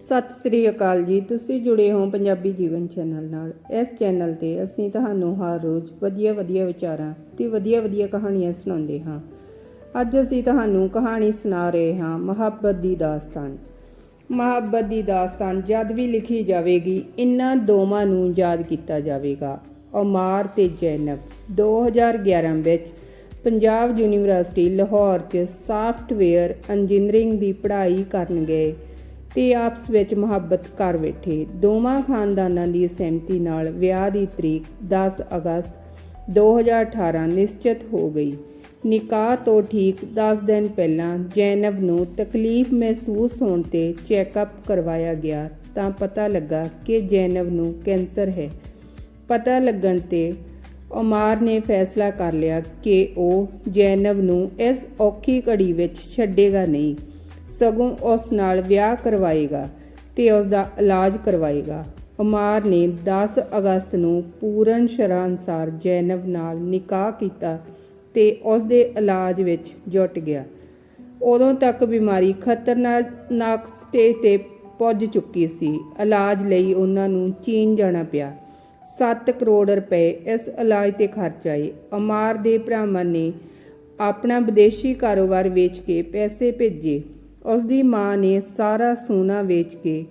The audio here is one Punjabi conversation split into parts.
ਸਤਿ ਸ੍ਰੀ ਅਕਾਲ ਜੀ, ਤੁਸੀਂ ਜੁੜੇ ਹੋ ਪੰਜਾਬੀ ਜੀਵਨ ਚੈਨਲ ਨਾਲ। ਇਸ ਚੈਨਲ ਤੇ ਅਸੀਂ ਤੁਹਾਨੂੰ ਹਰ ਰੋਜ਼ ਵਧੀਆ ਵਧੀਆ ਵਿਚਾਰਾਂ ਤੇ ਵਧੀਆ ਵਧੀਆ ਕਹਾਣੀਆਂ ਸੁਣਾਉਂਦੇ ਹਾਂ। ਅੱਜ ਅਸੀਂ ਤੁਹਾਨੂੰ ਕਹਾਣੀ ਸੁਣਾ ਰਹੇ ਹਾਂ ਮੁਹੱਬਤ ਦੀ ਦਾਸਤਾਨ। ਮੁਹੱਬਤ ਦੀ ਦਾਸਤਾਨ ਜਦ ਵੀ ਲਿਖੀ ਜਾਵੇਗੀ, ਇਨ੍ਹਾਂ ਦੋਵਾਂ ਨੂੰ ਯਾਦ ਕੀਤਾ ਜਾਵੇਗਾ। ਉਮਾਰ ਤੇ ਜੈਨਬ 2011 ਵਿੱਚ ਪੰਜਾਬ ਯੂਨੀਵਰਸਿਟੀ ਲਾਹੌਰ 'ਚ ਸਾਫਟਵੇਅਰ ਇੰਜੀਨੀਅਰਿੰਗ ਦੀ ਪੜ੍ਹਾਈ ਕਰਨ ਗਏ। ਤੇ ਆਪਸ ਵਿੱਚ ਮੁਹੱਬਤ ਕਰ ਬੈਠੇ। ਦੋਵਾਂ ਖਾਨਦਾਨਾਂ ਦੀ ਸਹਿਮਤੀ ਨਾਲ ਵਿਆਹ ਦੀ ਤਰੀਕ 10 ਅਗਸਤ 2018 ਨਿਸ਼ਚਿਤ ਹੋ ਗਈ। ਨਿਕਾਹ ਤੋਂ ਠੀਕ 10 ਦਿਨ ਪਹਿਲਾਂ ਜੈਨਬ ਨੂੰ ਤਕਲੀਫ ਮਹਿਸੂਸ ਹੋਣ ਤੇ ਚੈੱਕਅਪ ਕਰਵਾਇਆ ਗਿਆ ਤਾਂ ਪਤਾ ਲੱਗਾ ਕਿ ਜੈਨਬ ਨੂੰ ਕੈਂਸਰ ਹੈ। ਪਤਾ ਲੱਗਣ ਤੇ ਉਮਾਰ ਨੇ ਫੈਸਲਾ ਕਰ ਲਿਆ ਕਿ ਉਹ ਜੈਨਬ ਨੂੰ ਇਸ ਔਖੀ ਘੜੀ ਵਿੱਚ ਛੱਡੇਗਾ ਨਹੀਂ। ਸਗੋਂ ਉਸ ਨਾਲ ਵਿਆਹ ਕਰਵਾਏਗਾ ਤੇ ਉਸ ਦਾ ਇਲਾਜ ਕਰਵਾਏਗਾ। ਉਮਾਰ ਨੇ 10 ਅਗਸਤ ਨੂੰ ਪੂਰਨ ਸ਼ਰ੍ਹਾ ਅਨੁਸਾਰ ਜੈਨਬ ਨਾਲ ਨਿਕਾਹ ਕੀਤਾ ਤੇ ਉਸ ਦੇ ਇਲਾਜ ਵਿੱਚ ਜੁਟ ਗਿਆ। ਉਦੋਂ ਤੱਕ ਬਿਮਾਰੀ ਖਤਰਨਾਕ ਸਟੇਜ ਤੇ ਪੁੱਜ ਚੁੱਕੀ ਸੀ। ਇਲਾਜ ਲਈ ਉਹਨਾਂ ਨੂੰ ਚੀਨ ਜਾਣਾ ਪਿਆ। 7 ਕਰੋੜ ਰੁਪਏ ਇਸ ਇਲਾਜ ਤੇ ਖਰਚ ਆਏ। ਅਮਾਰ ਦੇ ਭਰਾਵਾਂ ਨੇ ਆਪਣਾ ਵਿਦੇਸ਼ੀ ਕਾਰੋਬਾਰ ਵੇਚ ਕੇ ਪੈਸੇ ਭੇਜੇ। ਉਸ ਦੀ ਮਾਂ ਨੇ ਸਾਰਾ ਸੋਨਾ ਵੇਚ ਕੇ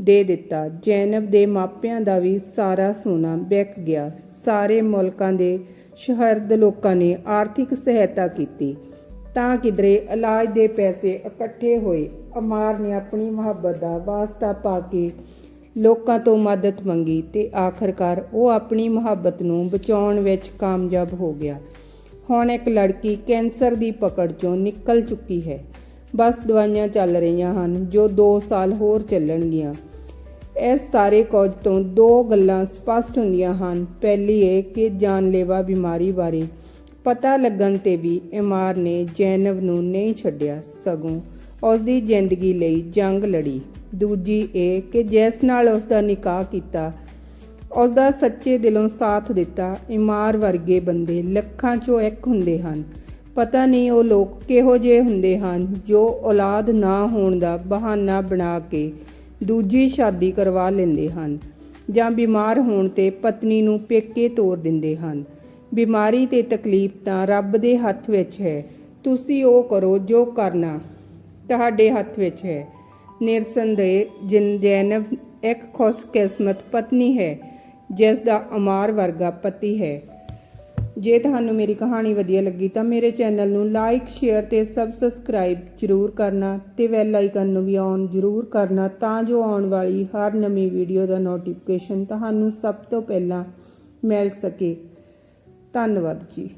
ਦੇ ਦਿੱਤਾ। ਜੈਨਬ ਦੇ ਮਾਪਿਆਂ ਦਾ ਵੀ ਸਾਰਾ ਸੋਨਾ ਵਿਕ ਗਿਆ। ਸਾਰੇ ਮੁਲਕਾਂ ਦੇ ਸ਼ਹਿਰਦ ਲੋਕਾਂ ਨੇ ਆਰਥਿਕ ਸਹਾਇਤਾ ਕੀਤੀ। ਤਾਂ ਕਿਧਰੇ ਇਲਾਜ ਦੇ ਪੈਸੇ ਇਕੱਠੇ ਹੋਏ। ਅਮਾਰ ਨੇ ਆਪਣੀ ਮੁਹੱਬਤ ਦਾ ਵਾਸਤਾ ਪਾ ਕੇ ਲੋਕਾਂ ਤੋਂ ਮਦਦ ਮੰਗੀ ਤੇ ਆਖਰਕਾਰ ਉਹ ਆਪਣੀ ਮੁਹੱਬਤ ਨੂੰ ਬਚਾਉਣ ਵਿੱਚ ਕਾਮਯਾਬ ਹੋ ਗਿਆ। ਹੁਣ ਇੱਕ ਲੜਕੀ ਕੈਂਸਰ ਦੀ ਪਕੜ ਚੋਂ ਨਿਕਲ ਚੁੱਕੀ ਹੈ। ਬਸ ਦਵਾਈਆਂ ਚੱਲ ਰਹੀਆਂ ਹਨ, ਜੋ 2 ਸਾਲ ਹੋਰ ਚੱਲਣਗੀਆਂ। ਇਸ ਸਾਰੇ ਕੌਜ ਤੋਂ ਦੋ ਗੱਲਾਂ ਸਪਸ਼ਟ ਹੁੰਦੀਆਂ ਹਨ। ਪਹਿਲੀ ਇਹ ਕਿ ਜਾਨਲੇਵਾ ਬਿਮਾਰੀ ਬਾਰੇ ਪਤਾ ਲੱਗਣ ਤੇ ਵੀ ਇਮਾਰ ਨੇ ਜੈਨਵ ਨੂੰ ਨਹੀਂ ਛੱਡਿਆ ਸਗੋਂ ਉਸ ਦੀ ਜ਼ਿੰਦਗੀ ਲਈ ਜੰਗ ਲੜੀ। ਦੂਜੀ ਇਹ ਕਿ ਜੈਸ ਨਾਲ ਉਸ ਦਾ ਨਿਕਾਹ ਕੀਤਾ ਉਸ ਦਾ ਸੱਚੇ ਦਿਲੋਂ ਸਾਥ ਦਿੱਤਾ ਇਮਾਰ ਵਰਗੇ ਬੰਦੇ ਲੱਖਾਂ ਚੋਂ ਇੱਕ ਹੁੰਦੇ ਹਨ। ਪਤਾ ਨਹੀਂ ਉਹ ਲੋਕ ਕਿਹੋ ਜਿਹੇ ਹੁੰਦੇ ਹਨ ਜੋ ਔਲਾਦ ਨਾ ਹੋਣ ਦਾ ਬਹਾਨਾ ਬਣਾ ਕੇ ਦੂਜੀ ਸ਼ਾਦੀ ਕਰਵਾ ਲੈਂਦੇ ਹਨ ਜਾਂ ਬਿਮਾਰ ਹੋਣ ਤੇ ਪਤਨੀ ਨੂੰ ਪੇਕੇ ਤੋਰ ਦਿੰਦੇ ਹਨ। ਬਿਮਾਰੀ ਤੇ ਤਕਲੀਫ ਤਾਂ ਰੱਬ ਦੇ ਹੱਥ ਵਿੱਚ ਹੈ। ਤੁਸੀਂ ਉਹ ਕਰੋ ਜੋ ਕਰਨਾ ਤੁਹਾਡੇ ਹੱਥ ਵਿੱਚ ਹੈ। ਨਿਰਸੰਦੇਹ ਜਿਨ ਜੈਨਬ ਇੱਕ ਖੁਸ਼ਕਿਸਮਤ ਪਤਨੀ ਹੈ ਜਿਸ ਦਾ ਅਮਾਰ ਵਰਗਾ ਪਤੀ ਹੈ। ਜੇ ਤੁਹਾਨੂੰ ਮੇਰੀ ਕਹਾਣੀ ਵਧੀਆ ਲੱਗੀ ਤਾਂ ਮੇਰੇ ਚੈਨਲ ਨੂੰ ਲਾਈਕ ਸ਼ੇਅਰ ਤੇ ਸਬਸਕ੍ਰਾਈਬ ਜਰੂਰ ਕਰਨਾ ਤੇ ਬੈਲ ਆਈਕਨ ਨੂੰ ਵੀ ਔਨ ਜਰੂਰ ਕਰਨਾ ਤਾਂ ਜੋ ਆਉਣ ਵਾਲੀ ਹਰ ਨਵੀਂ ਵੀਡੀਓ ਦਾ ਨੋਟੀਫਿਕੇਸ਼ਨ ਤੁਹਾਨੂੰ ਸਭ ਤੋਂ ਪਹਿਲਾਂ ਮਿਲ ਸਕੇ। ਧੰਨਵਾਦ ਜੀ।